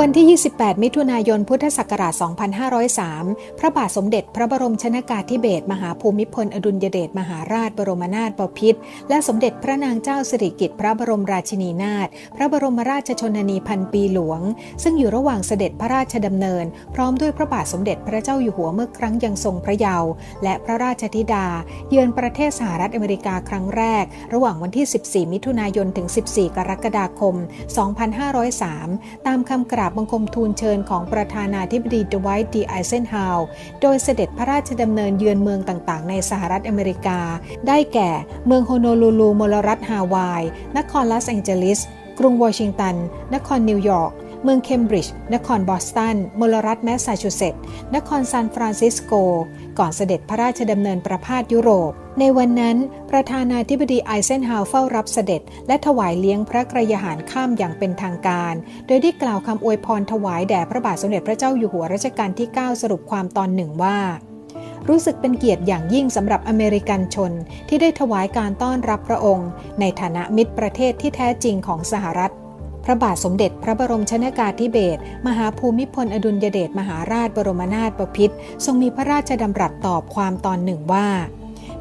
วันที่ 28 มิถุนายน พุทธศักราช 2503 พระบาทสมเด็จพระบรมชนากาธิเบศรมหาภูมิพลอดุลยเดชมหาราชบรมนาถบพิตรและสมเด็จพระนางเจ้าสิริกิติ์พระบรมราชินีนาถพระบรมราชชนนีพันปีหลวง ซึ่งอยู่ระหว่างเสด็จพระราชดำเนิน พร้อมด้วยพระบาทสมเด็จพระเจ้าอยู่หัวเมื่อครั้งยังทรงพระเยาว์และพระราชธิดา เยือนประเทศสหรัฐอเมริกาครั้งแรก ระหว่างวันที่ 14 มิถุนายนถึง 14 กรกฎาคม 2503 ตามคำกราบบังคมทูลเชิญของประธานาธิบดีดไวท์ดีไอเซนฮาวโดยเสด็จพระราชดำเนินเยือนเมืองต่างๆ ในสหรัฐอเมริกา ได้แก่เมืองโฮโนลูลูมลรัฐฮาวาย นครลอสแองเจลิส กรุงวอชิงตัน นครนิวยอร์ก เมืองเคมบริดจ์ นครบอสตัน มลรัฐแมสซาชูเซตส์ นครซานฟรานซิสโก ก่อนเสด็จพระราชดำเนินประพาสยุโรป ในวันนั้น ประธานาธิบดีไอเซนฮาวเฝ้ารับเสด็จ และถวายเลี้ยงพระกระยาหารข้ามอย่างเป็นทางการ โดยได้กล่าวคำอวยพรถวายแด่พระบาทสมเด็จพระเจ้าอยู่หัวรัชกาลที่ 9 สรุปความตอนหนึ่งว่ารู้สึกเป็นเกียรติอย่างยิ่งสำหรับอเมริกันชน ที่ได้ถวายการต้อนรับพระองค์ ในฐานะมิตรประเทศที่แท้จริงของสหรัฐ พระบาทสมเด็จพระบรมชนากาธิเบศรมหาภูมิพลอดุลยเดชมหาราชบรมนาถบพิตรทรงมีพระราชดำรัสตอบความตอนหนึ่งว่า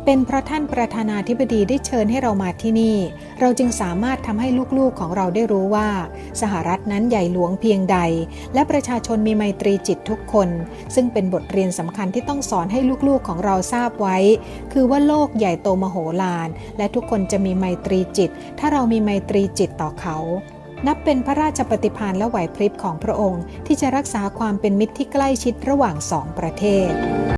เป็นเพราะท่านประธานาธิบดีได้เชิญให้เรามาที่นี่ เราจึงสามารถทำให้ลูกๆของเราได้รู้ว่า สหรัฐนั้นใหญ่หลวงเพียงใด และประชาชนมีไมตรีจิตทุกคน ซึ่งเป็นบทเรียนสำคัญที่ต้องสอนให้ลูกๆของเราทราบไว้ คือว่าโลกใหญ่โตมโหฬารและทุกคนจะมีไมตรีจิต ถ้าเรามีไมตรีจิตต่อเขา นับเป็นพระราชปฏิภาณและไหวพริบของพระองค์ ที่จะรักษาความเป็นมิตรที่ใกล้ชิดระหว่างสองประเทศ